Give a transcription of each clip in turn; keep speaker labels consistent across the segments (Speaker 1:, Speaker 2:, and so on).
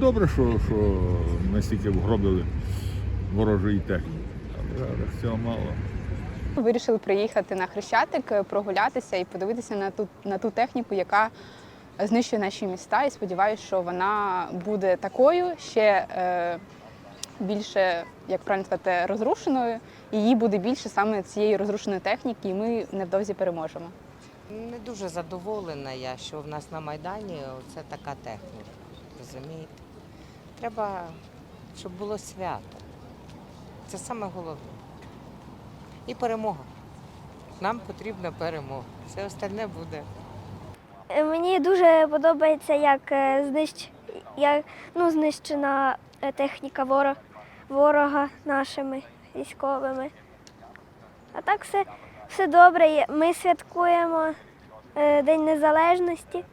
Speaker 1: добре, що, що ми стільки вгробили ворожої техніки. Але зараз цього мало.
Speaker 2: Вирішили приїхати на Хрещатик, е, прогулятися і подивитися на ту, на ту техніку, яка знищує наші міста. І сподіваюся, що вона буде такою ще е, більше, як правильно сказати, розрушеною. І її буде більше саме цієї розрушеної техніки, і ми невдовзі переможемо.
Speaker 3: Не дуже задоволена я, що в нас на Майдані це така техніка. Розумієте? Треба, щоб було свято. Це саме головне. І перемога. Нам потрібна перемога. Все остальне буде.
Speaker 4: Е, Мені дуже подобається, як, е, знищ... як ну, знищена е, техніка ворог... ворога нашими військовими. А так все, все добре. Ми святкуємо День Незалежності.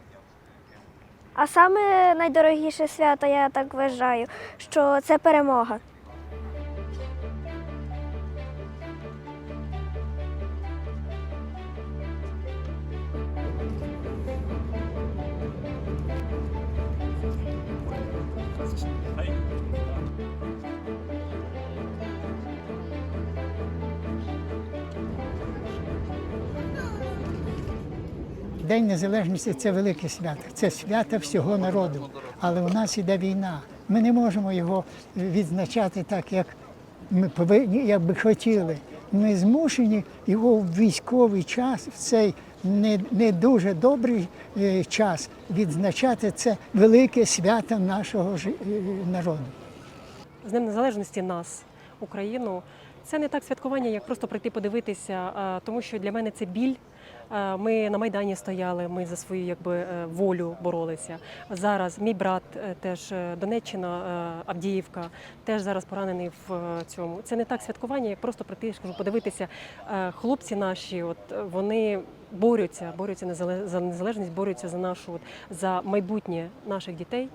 Speaker 4: А саме найдорогіше свято, я так вважаю, що це перемога.
Speaker 5: День Незалежності це велике свято, це свято всього народу. Але у нас іде війна. Ми не можемо його відзначати так, як ми повинні, як би хотіли. Ми змушені його в військовий час, в цей не, не дуже добрий е, час відзначати це велике свято нашого е, народу.
Speaker 6: з Днем Незалежності нас, Україну. Це не так святкування, як просто прийти подивитися, тому що для мене це біль. Ми на Майдані стояли, ми за свою якби, е, волю боролися. Зараз мій брат е, теж е, Донеччина, е, Авдіївка, теж зараз поранений в е, цьому. Це не так святкування, як просто прийти, я ж кажу, подивитися. Е, Хлопці наші, от е, вони борються, борються за незалежність, борються за нашу за майбутнє наших дітей.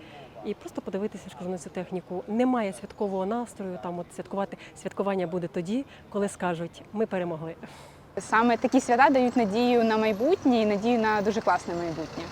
Speaker 6: І просто подивитися, ж кажу, на цю техніку. Немає святкового настрою. Там от святкувати святкування буде тоді, коли скажуть, ми перемогли.
Speaker 2: Саме такі свята дають надію на майбутнє і надію на дуже класне майбутнє.